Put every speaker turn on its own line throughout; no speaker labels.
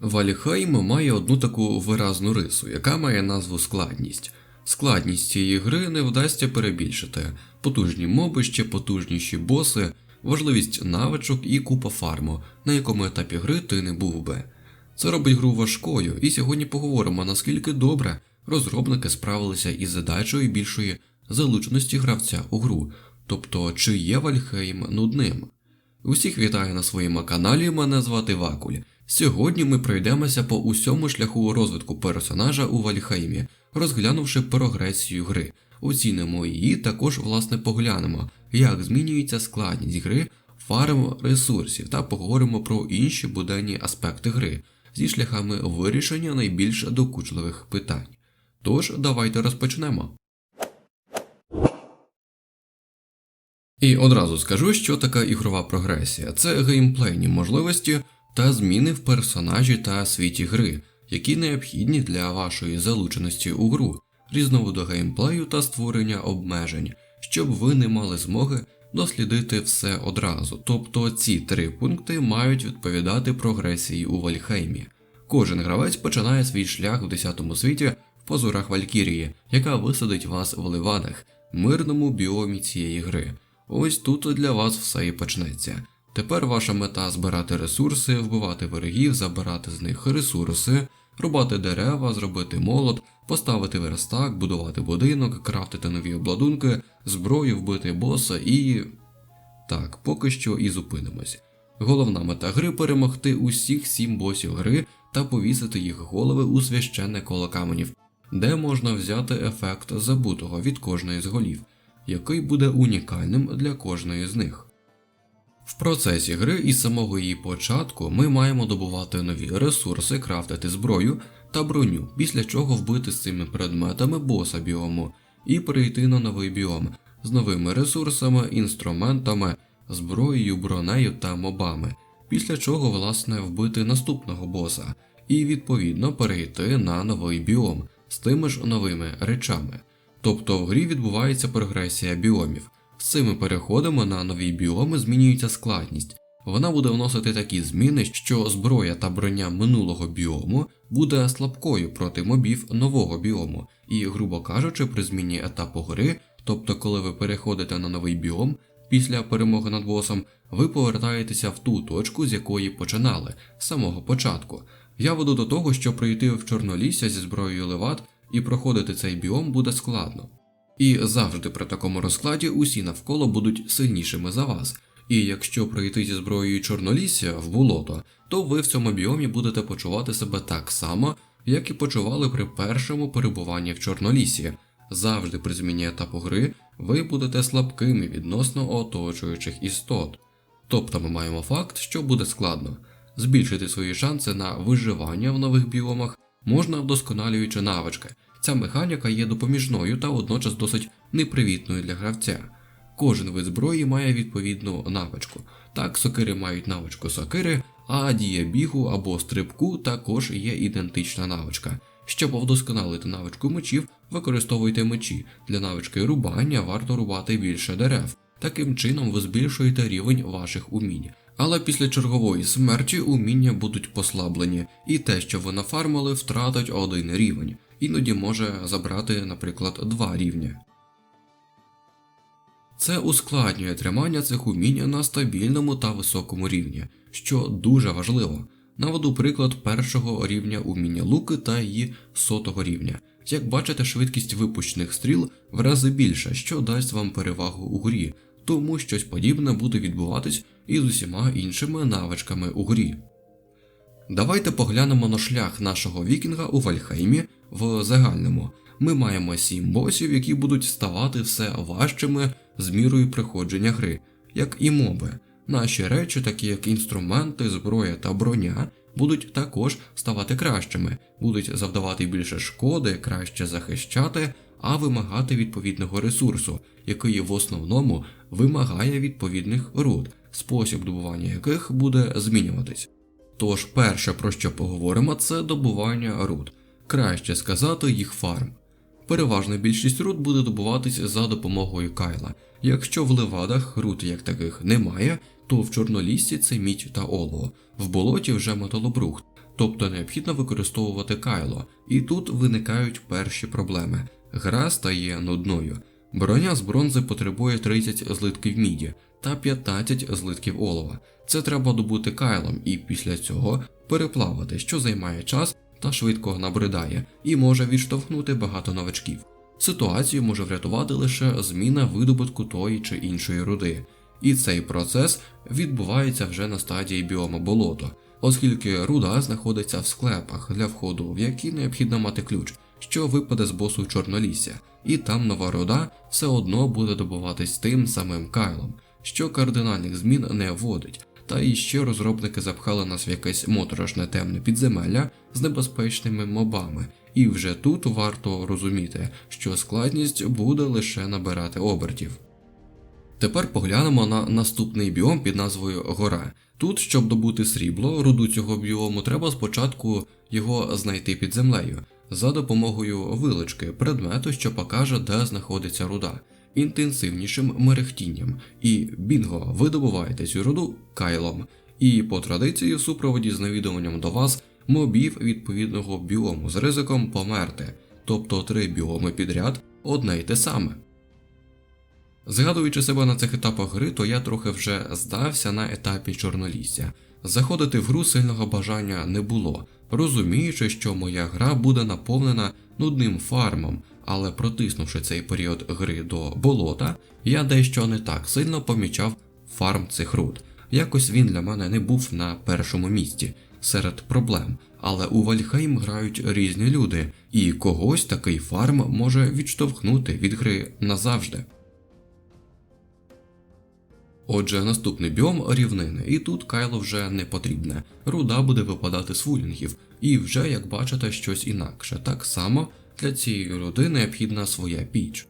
Валіхайм має одну таку виразну рису, яка має назву складність. Складність цієї гри не вдасться перебільшити. Потужні моби, ще потужніші боси, важливість навичок і купа фарму, на якому етапі гри ти не був би. Це робить гру важкою, і сьогодні поговоримо, наскільки добре розробники справилися із задачею більшої залученості гравця у гру, тобто чи є Вальхейм нудним. Усіх вітаю на своєму каналі, мене звати Вакуль. Сьогодні ми пройдемося по усьому шляху розвитку персонажа у Вальхеймі, розглянувши прогресію гри. Оцінимо її, також власне поглянемо, як змінюється складність гри, фарм ресурсів та поговоримо про інші буденні аспекти гри зі шляхами вирішення найбільш докучливих питань. Тож, давайте розпочнемо. І одразу скажу, що така ігрова прогресія це геймплейні можливості та зміни в персонажі та світі гри, які необхідні для вашої залученості у гру, різновиду геймплею та створення обмежень, щоб ви не мали змоги дослідити все одразу. Тобто ці три пункти мають відповідати прогресії у Вальхеймі. Кожен гравець починає свій шлях в 10 світі в позорах Валькірії, яка висадить вас в Ливанах, мирному біомі цієї гри. Ось тут для вас все і почнеться. Тепер ваша мета збирати ресурси, вбивати ворогів, забирати з них ресурси, рубати дерева, зробити молот, поставити верстак, будувати будинок, крафтити нові обладунки, зброю, вбити боса і. Так, поки що і зупинимось. Головна мета гри перемогти усіх сім босів гри та повісити їх голови у священне коло каменів, де можна взяти ефект забутого від кожної з голів, який буде унікальним для кожної з них. В процесі гри із самого її початку ми маємо добувати нові ресурси, крафтити зброю та броню, після чого вбити з цими предметами боса біому і перейти на новий біом з новими ресурсами, інструментами, зброєю, бронею та мобами, після чого, власне, вбити наступного боса і відповідно перейти на новий біом з тими ж новими речами. Тобто в грі відбувається прогресія біомів. З цими переходами на нові біоми змінюється складність. Вона буде вносити такі зміни, що зброя та броня минулого біому буде слабкою проти мобів нового біому, і, грубо кажучи, при зміні етапу гри, тобто коли ви переходите на новий біом після перемоги над босом, ви повертаєтеся в ту точку, з якої починали, з самого початку. Я веду до того, що пройти в Чорнолісся зі зброєю леват і проходити цей біом буде складно. І завжди при такому розкладі усі навколо будуть сильнішими за вас. І якщо пройти зі зброєю чорнолісся в болото, то ви в цьому біомі будете почувати себе так само, як і почували при першому перебуванні в чорнолісі. Завжди при зміні етапу гри ви будете слабкими відносно оточуючих істот. Тобто ми маємо факт, що буде складно. Збільшити свої шанси на виживання в нових біомах можна вдосконалюючи навички. Ця механіка є допоміжною та водночас досить непривітною для гравця. Кожен вид зброї має відповідну навичку. Так, сокири мають навичку сокири, а дія бігу або стрибку також є ідентична навичка. Щоб вдосконалити навичку мечів, використовуйте мечі. Для навички рубання варто рубати більше дерев. Таким чином ви збільшуєте рівень ваших умінь. Але після чергової смерті уміння будуть послаблені, і те, що ви нафармили, втратить один рівень іноді може забрати, наприклад, два рівня. Це ускладнює тримання цих умінь на стабільному та високому рівні, що дуже важливо. Наведу приклад першого рівня уміння луки та її сотого рівня. Як бачите, швидкість випущених стріл в рази більша, що дасть вам перевагу у грі, тому щось подібне буде відбуватись і з усіма іншими навичками у грі. Давайте поглянемо на шлях нашого вікінга у Вальхеймі в загальному. Ми маємо сім босів, які будуть ставати все важчими з мірою приходження гри, як і моби. Наші речі, такі як інструменти, зброя та броня, будуть також ставати кращими, будуть завдавати більше шкоди, краще захищати, а вимагати відповідного ресурсу, який в основному вимагає відповідних руд, спосіб добування яких буде змінюватись. Тож, перше, про що поговоримо, це добування руд, краще сказати їх фарм. Переважна більшість руд буде добуватись за допомогою кайла. Якщо в левадах руд як таких немає, то в чорнолісці це мідь та олово, в болоті вже металобрухт, тобто необхідно використовувати кайло, і тут виникають перші проблеми. Гра стає нудною. Броня з бронзи потребує 30 злитків міді та 15 злитків олова. Це треба добути кайлом і після цього переплавати, що займає час та швидко набридає, і може відштовхнути багато новачків. Ситуацію може врятувати лише зміна видобутку тої чи іншої руди, і цей процес відбувається вже на стадії біома болото, оскільки руда знаходиться в склепах, для входу в які необхідно мати ключ, що випаде з босу чорнолісся, і там нова руда все одно буде добуватись тим самим кайлом, що кардинальних змін не вводить. Та іще розробники запхали нас в якесь моторошне темне підземелля з небезпечними мобами, і вже тут варто розуміти, що складність буде лише набирати обертів. Тепер поглянемо на наступний біом під назвою Гора. Тут, щоб добути срібло, руду цього біому, треба спочатку його знайти під землею за допомогою вилочки, предмету, що покаже, де знаходиться руда, інтенсивнішим мерехтінням. І бінго, ви добуваєте цю руду кайлом. І по традиції в супроводі з навідуванням до вас мобів відповідного біому з ризиком померти, тобто три біоми підряд одне й те саме. Згадуючи себе на цих етапах гри, то я трохи вже здався на етапі чорнолісся. Заходити в гру сильного бажання не було, розуміючи, що моя гра буде наповнена нудним фармом, але протиснувши цей період гри до болота, я дещо не так сильно помічав фарм цих руд. Якось він для мене не був на першому місці серед проблем, але у Вальхейм грають різні люди, і когось такий фарм може відштовхнути від гри назавжди. Отже, наступний біом рівнини, і тут кайло вже не потрібне. Руда буде випадати з фулінгів, і вже, як бачите, щось інакше. Так само для цієї руди необхідна своя піч.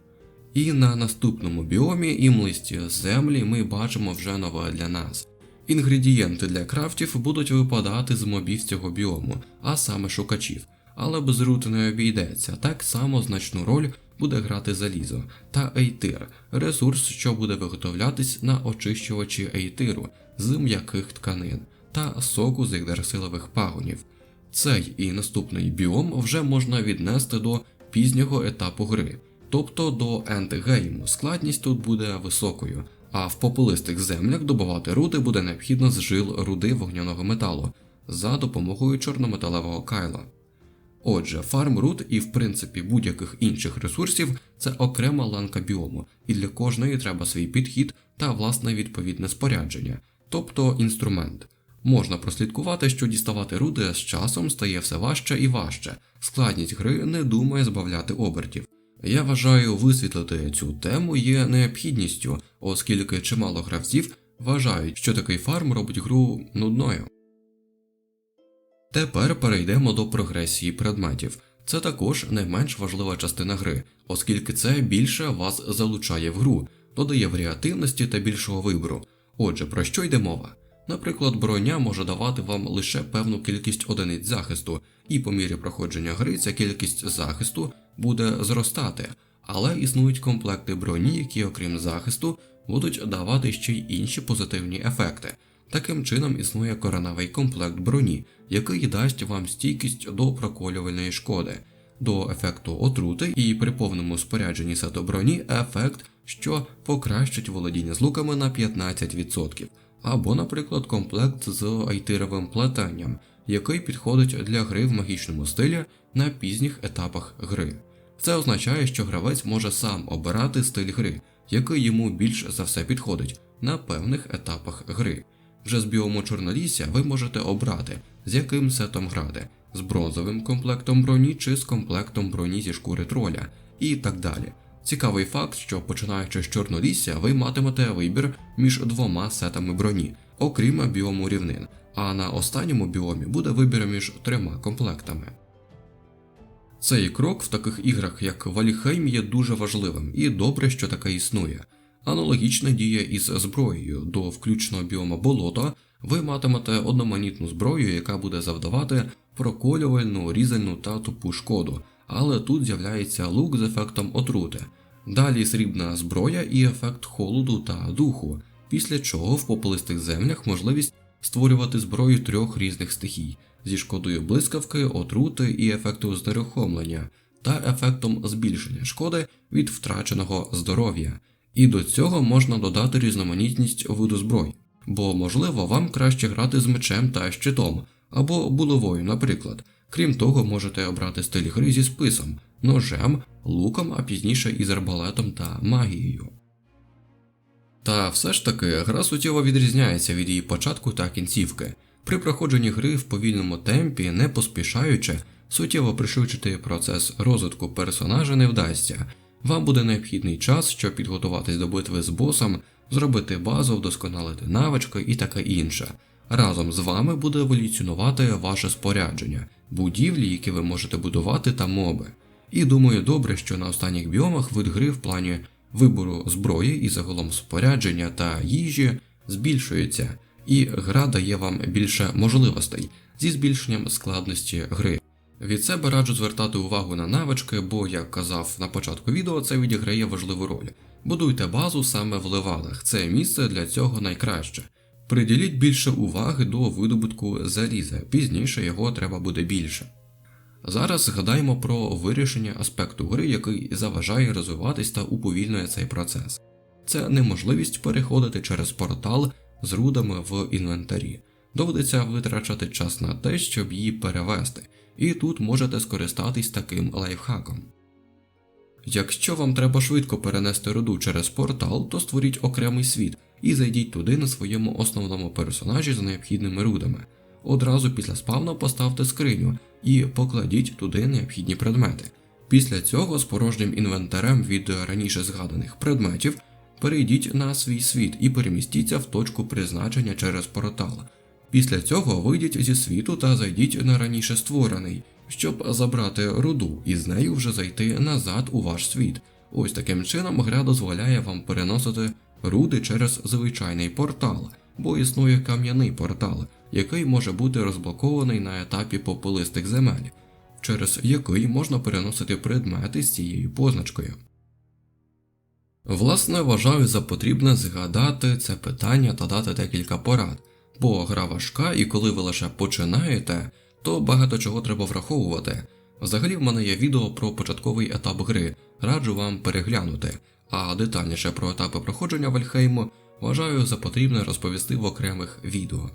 І на наступному біомі імлисті землі ми бачимо вже нове для нас. Інгредієнти для крафтів будуть випадати з мобів цього біому, а саме шукачів, але без рути не обійдеться, так само значну роль буде грати залізо та ейтир, ресурс, що буде виготовлятись на очищувачі ейтиру з м'яких тканин та соку з ігдарсилових пагонів. Цей і наступний біом вже можна віднести до пізнього етапу гри, тобто до ендгейму. Складність тут буде високою, а в попелистих землях добувати руди буде необхідно з жил руди вогняного металу за допомогою чорнометалевого кайла. Отже, фармрут і в принципі будь-яких інших ресурсів це окрема ланка біому, і для кожної треба свій підхід та власне відповідне спорядження, тобто інструмент. Можна прослідкувати, що діставати руди з часом стає все важче і важче, складність гри не думає збавляти обертів. Я вважаю, висвітлити цю тему є необхідністю, оскільки чимало гравців вважають, що такий фарм робить гру нудною. Тепер перейдемо до прогресії предметів. Це також не менш важлива частина гри, оскільки це більше вас залучає в гру, додає варіативності та більшого вибору. Отже, про що йде мова? Наприклад, броня може давати вам лише певну кількість одиниць захисту, і по мірі проходження гри ця кількість захисту буде зростати, але існують комплекти броні, які, окрім захисту, будуть давати ще й інші позитивні ефекти. Таким чином існує коронавий комплект броні, який дасть вам стійкість до проколювальної шкоди, до ефекту отрути і при повному спорядженні сету броні ефект, що покращить володіння з луками на 15%, або, наприклад, комплект з айтировим плетенням, який підходить для гри в магічному стилі на пізніх етапах гри. Це означає, що гравець може сам обирати стиль гри, який йому більш за все підходить на певних етапах гри. Вже з біому чорнолісся ви можете обрати, з яким сетом грати, з бронзовим комплектом броні чи з комплектом броні зі шкури троля, і так далі. Цікавий факт, що починаючи з чорнолісся, ви матимете вибір між двома сетами броні, окрім біому рівнин, а на останньому біомі буде вибір між трьома комплектами. Цей крок в таких іграх, як Валіхейм, є дуже важливим і добре, що таке існує. Аналогічна діє із зброєю до включного біома болота, ви матимете одноманітну зброю, яка буде завдавати проколювальну, різальну та тупу шкоду, але тут з'являється лук з ефектом отрути. Далі срібна зброя і ефект холоду та духу, після чого в попелистих землях можливість створювати зброю трьох різних стихій зі шкодою блискавки, отрути і ефекту знерухомлення, та ефектом збільшення шкоди від втраченого здоров'я. І до цього можна додати різноманітність виду зброї, бо можливо вам краще грати з мечем та щитом або булавою, наприклад. Крім того, можете обрати стиль гри зі списом, ножем, луком, а пізніше із арбалетом та магією. Та все ж таки гра суттєво відрізняється від її початку та кінцівки. При проходженні гри в повільному темпі, не поспішаючи, суттєво пришвидшити процес розвитку персонажа не вдасться. Вам буде необхідний час, щоб підготуватись до битви з босом, зробити базу, вдосконалити навички і таке інше. Разом з вами буде еволюціонувати ваше спорядження, будівлі, які ви можете будувати та моби. І думаю, добре, що на останніх біомах вид гри в плані вибору зброї і загалом спорядження та їжі збільшується, і гра дає вам більше можливостей зі збільшенням складності гри. Від себе раджу звертати увагу на навички, бо, як казав на початку відео, це відіграє важливу роль. Будуйте базу саме в левадах, це місце для цього найкраще. Приділіть більше уваги до видобутку заліза, пізніше його треба буде більше. Зараз згадаємо про вирішення аспекту гри, який заважає розвиватись та уповільнює цей процес. Це неможливість переходити через портал з рудами в інвентарі. Доводиться витрачати час на те, щоб її перевести, і тут можете скористатись таким лайфхаком. Якщо вам треба швидко перенести руду через портал, то створіть окремий світ і зайдіть туди на своєму основному персонажі з необхідними рудами. Одразу після спавну поставте скриню і покладіть туди необхідні предмети. Після цього з порожнім інвентарем від раніше згаданих предметів перейдіть на свій світ і перемістіться в точку призначення через портал. Після цього вийдіть зі світу та зайдіть на раніше створений, щоб забрати руду і з нею вже зайти назад у ваш світ. Ось таким чином гра дозволяє вам переносити руди через звичайний портал, бо існує кам'яний портал, який може бути розблокований на етапі попелистих земель, через який можна переносити предмети з цією позначкою. Власне, вважаю за потрібне згадати це питання та дати декілька порад, бо гра важка, і коли ви лише починаєте, то багато чого треба враховувати. Взагалі, в мене є відео про початковий етап гри, раджу вам переглянути, а детальніше про етапи проходження Вальхейму вважаю за потрібне розповісти в окремих відео.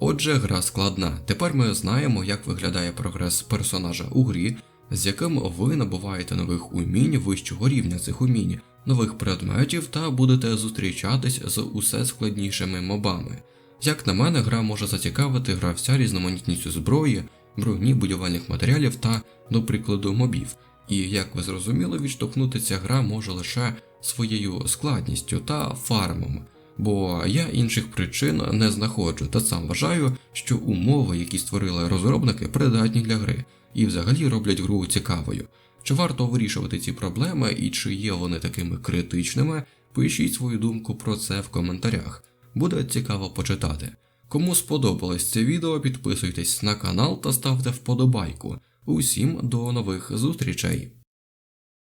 Отже, гра складна. Тепер ми знаємо, як виглядає прогрес персонажа у грі, з яким ви набуваєте нових умінь вищого рівня цих умінь, нових предметів та будете зустрічатись з усе складнішими мобами. Як на мене, гра може зацікавити гравця різноманітністю зброї, броні, будівельних матеріалів та, до прикладу, мобів. І як ви зрозуміли, відштовхнути ця гра може лише своєю складністю та фармом, бо я інших причин не знаходжу та сам вважаю, що умови, які створили розробники, придатні для гри і взагалі роблять гру цікавою. Чи варто вирішувати ці проблеми і чи є вони такими критичними? Пишіть свою думку про це в коментарях. Буде цікаво почитати. Кому сподобалось це відео, підписуйтесь на канал та ставте вподобайку. Усім до нових зустрічей!